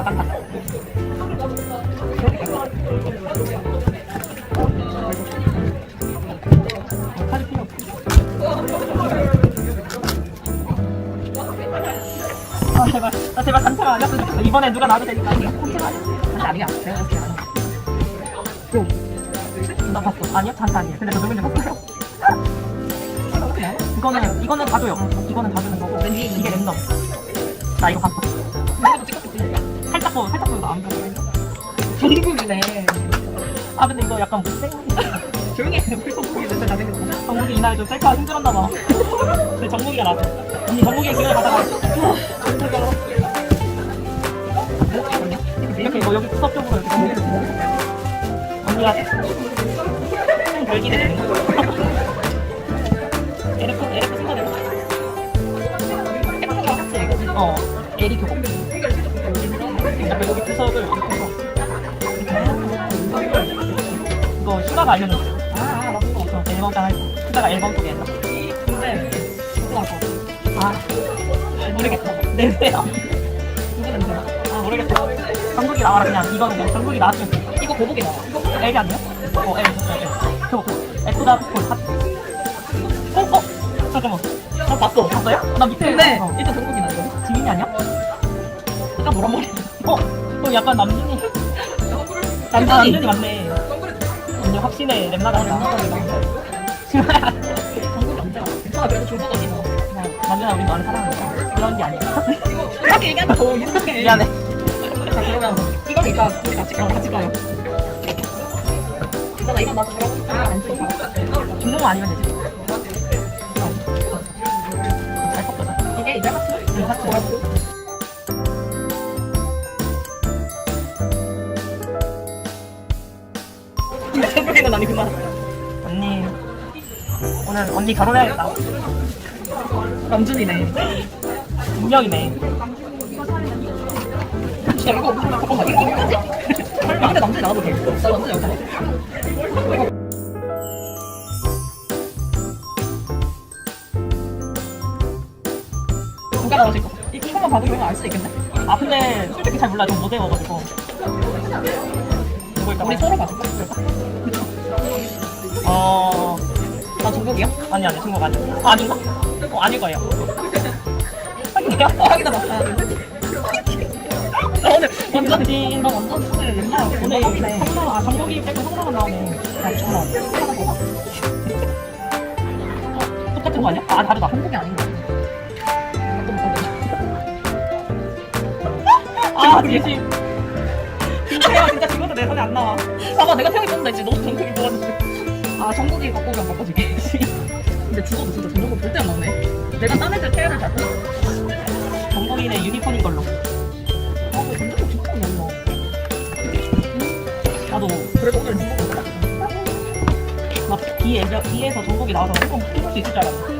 아 제발, 나 제발 단체가 아니었으면 좋겠어. 이번에 누가 나도 되니까 아니야. 단체가 아니야. 단체 아니야. 내가 그렇게 안 해. 좀. 나 봤어. 아니요? 단체 아니에요. 근데 저 누군지 봤어요. 이거는 이거는 다 줘요. 이거는 다 주는 거고. 이게 랜덤. 나 이거 봤어. 살짝 보고 살짝 보고 안 보고. 전국이네. 아 근데 이거 약간 못생. 조용히 해. 벌써 보기 맨날 나대는 정국이 이날 좀 셀카 힘들었나 봐. 근데 정국이가 나서. 언니 정국이 기회 가다가. 이렇게 이거 여기 수업 쪽으로 이렇게 정국이 언니가 좀 별기대 되는 거. 에르프 에르프 순서대로. 어 에리 교복. 약간 여기 구석을 이렇게 해서. 이거 휴가가 알려줬어요. 아, 맞은 거. 어, 앨범 짱할 때. 휴가가 앨범 속에 했나? 근데, 거? 아 모르겠어. 냄새야. 누구 냄새야? 아 모르겠어. 정국이 나와라 그냥 이거는 그냥 정국이 나왔으면 좋겠어. 이거 거북이 나와. 엘이 아니야? 어 엘. 엘. 저거 그 에프다 폴 핫. 어 어. 잠깐만. 나 봤어. 봤어요? 나 밑에. 근데, 어. 일단 전국이 나와. 지민이 아니야? 약간 노란 머리. 어. 또 약간 남준이. 남준 남준이 맞네. 언니 확신해 랩 나간다. 전국이 언제 왔어? 아, 그래도 조조가 아니고. 남준아 우리 너를 사랑한다. 그런 게 아니야. 이렇게 얘기하면 더 이상해. 미안해. 자, 그러면 이건 이따 우리 같이 가요. 같이 가요. 이따가 이건 나도 물어보니까 안 줘. 중국 아니면 되지. 아니구나. 언니 오늘 언니 결혼해야겠다. 남준이네. 분명이네. 야, 이거 잠깐만 이거 어디까지? 설마 근데 남준이 나와도 돼? 나 남준이 여기 봐. 누가 나오실 거? 이- 이거 만 봐도 이거 알수 있겠네? 아 근데 솔직히 잘 몰라. 좀 못 외워가지고. 누구일까? 우리 서로 봐줄까? 어나 중국이야? 아니 아니 중국 아니야. 아, 아닌가? 어 아닐 거예요. 아니야? 아, 확인해봐. 나 오늘 완전 찐. 나 완전 오늘 옛날 오늘 성남 아 정국이 빼고 성남만 나오네. 나 정말 봐. 똑같은 거 아니야? 아 다르다. 한국이 아닌 거 같아. 아 진심. 진짜 진짜 죽어도 내 손에 안 나와. 봐봐 내가 태영이 뽑는다 했지 너 정국이 뽑았는데 아 정국이 바꾸면 바꿔줄게 근데 죽어도 진짜 정국은 절대 안 나오네 내가 딴 애들 잘 뽑아 정국이는 유니콘인 걸로. 아왜 정국이 죽어도 안 나와 나도 그래도 오늘 정국이 뽑아 막 B에, B에서 정국이 나와서 조금 해볼 수 있을 줄 알았는데.